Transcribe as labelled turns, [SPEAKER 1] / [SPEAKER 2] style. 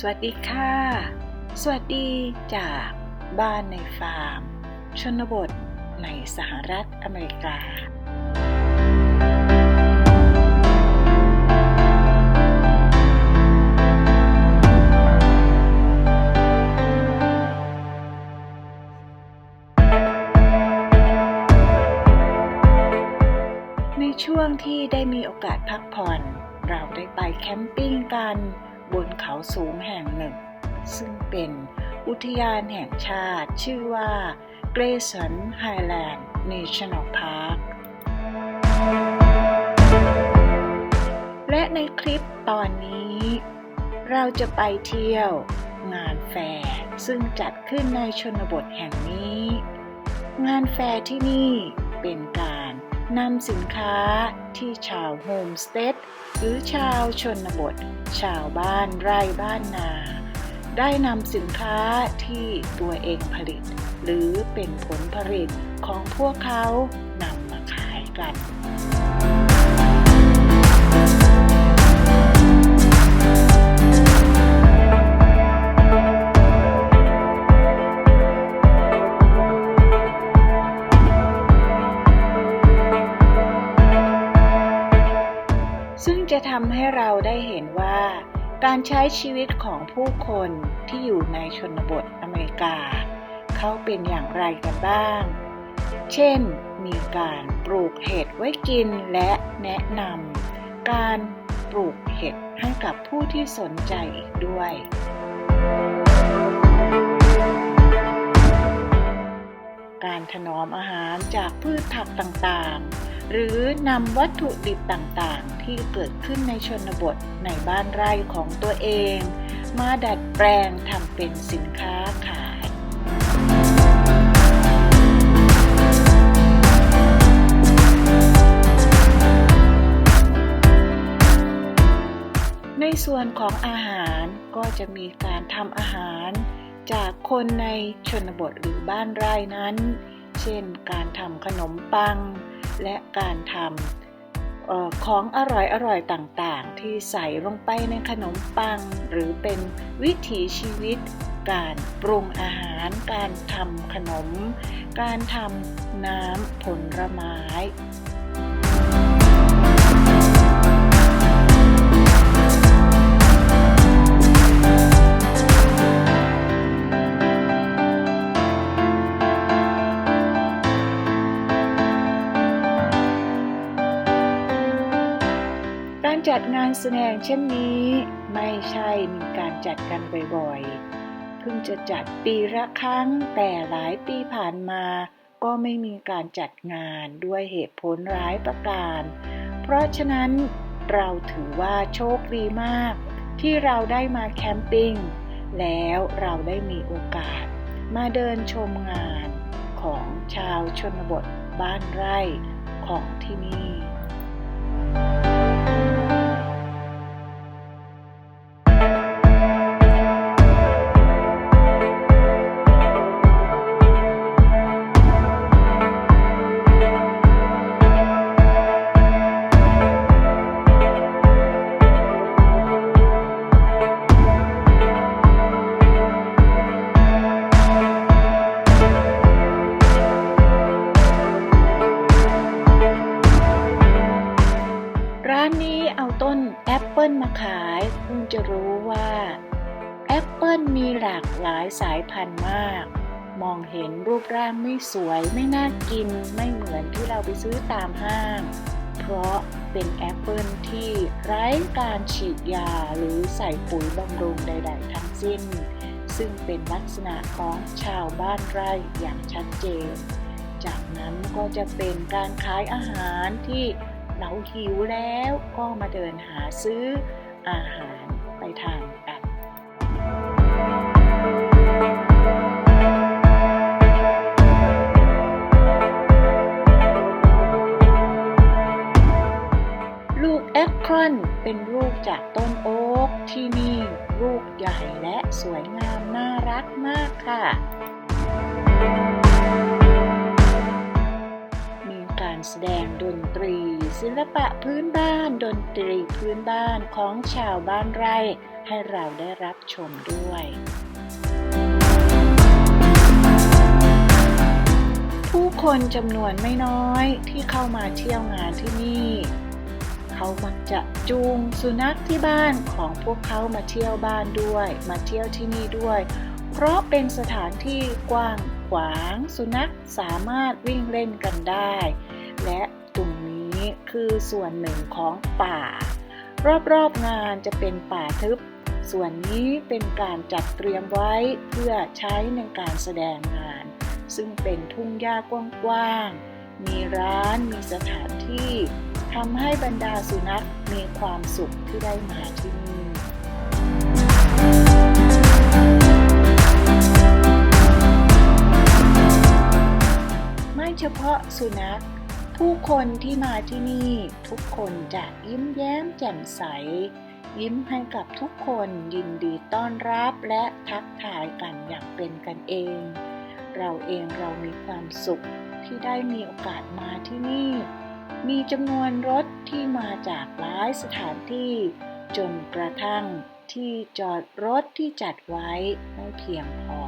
[SPEAKER 1] สวัสดีค่ะ สวัสดีจากบ้านในฟาร์ม ชนบทในสหรัฐอเมริกา ในช่วงที่ได้มีโอกาสพักผ่อน เราได้ไปแคมปิ้งกัน บนเขาสูงแห่งหนึ่ง ซึ่งเป็นอุทยานแห่งชาติชื่อว่า Grayson Highland National Park และในคลิปตอนนี้ เราจะไปเที่ยวงานแฟร์ซึ่งจัดขึ้นในชนบทแห่งนี้ งานแฟร์ที่นี่เป็นการ นำสินค้าที่ชาวโฮมสเตดหรือชาวชนบท ชาวบ้านไร่บ้านนา ได้นำสินค้าที่ตัวเองผลิต หรือเป็นผลผลิตของพวกเขานำมาขายกัน ทำให้เราได้เห็นว่า การใช้ชีวิตของผู้คนที่อยู่ในชนบทอเมริกา เขาเป็นอย่างไรกันบ้าง เช่น มีการปลูกเห็ดไว้กินและแนะนำการปลูกเห็ดให้กับผู้ที่สนใจอีกด้วยการถนอมอาหารจากพืชผักต่างๆ หรือนำวัตถุดิบต่างๆ ที่เกิดขึ้นในชนบทในบ้านไร่ของตัวเอง มาดัดแปลงทำเป็นสินค้าขาย ในส่วนของอาหารก็จะมีการทำอาหาร จากคนในชนบทหรือบ้านไร่นั้น เช่น การทำขนมปัง และการทำออของอร่อยๆต่างๆ ที่ใส่ลงไปในขนมปัง หรือเป็นวิถีชีวิต การปรุงอาหาร การทำขนม การทำน้ำผลไม้ จัดงานแสดงเช่นนี้ ไม่ใช่มีการจัดกันบ่อยๆ เพิ่งจะจัดปีละครั้งแต่หลายปีผ่านมา ก็ไม่มีการจัดงานด้วยเหตุผลหลายประการ เพราะฉะนั้นเราถือว่าโชคดีมาก ที่เราได้มาแคมปิ้งแล้วเราได้มีโอกาส มาเดินชมงานของชาวชนบทบ้านไร่ของที่นี่ ปิลมาขายคุณจะรู้ว่าแอปเปิลมีหลากหลายสายพันธุ์มาก มองเห็นรูปร่างไม่สวยไม่น่ากินไม่เหมือนที่เราไปซื้อตามห้าง เพราะเป็นแอปเปิลที่ไร้การฉีดยาหรือใส่ปุ๋ยบำรุงใด ๆ ทั้งสิ้น ซึ่งเป็นลักษณะของชาวบ้านไร่อย่างชัดเจน จากนั้นก็จะเป็นการขายอาหารที่ เราหิวแล้วก็มาเดินหาซื้ออาหารไปทานกันลูกแอคครอนเป็นลูกจากต้นโอ๊กที่นี่ลูกใหญ่และสวยงามน่ารักมากค่ะ มีการแสดงดนตรี ศิลปะพื้นบ้าน ดนตรีพื้นบ้านของชาวบ้านไร่ ให้เราได้รับชมด้วยผู้คนจำนวนไม่น้อยที่เข้ามาเที่ยวงานที่นี่ เขามักจะจูงสุนัขที่บ้านของพวกเขามาเที่ยวบ้านด้วย มาเที่ยวที่นี่ด้วย เพราะเป็นสถานที่กว้างขวางสุนัขสามารถวิ่งเล่นกันได้ และ คือส่วนหนึ่งของป่า รอบๆงานจะเป็นป่าทึบ ส่วนนี้เป็นการจัดเตรียมไว้เพื่อใช้ในการแสดงงาน ซึ่งเป็นทุ่งหญ้ากว้างๆ มีร้านมีสถานที่ทำให้บรรดาสุนัขมีความสุขที่ได้มาที่นี่ไม่เฉพาะสุนัข ผู้คนที่มาที่นี่ทุกคนจะยิ้มแย้มแจ่มใส ยิ้มให้กับทุกคนยินดีต้อนรับและทักทายกันอย่างเป็นกันเอง เราเองเรามีความสุขที่ได้มีโอกาสมาที่นี่ มีจำนวนรถที่มาจากหลายสถานที่ จนกระทั่งที่จอดรถที่จัดไว้ไม่เพียงพอ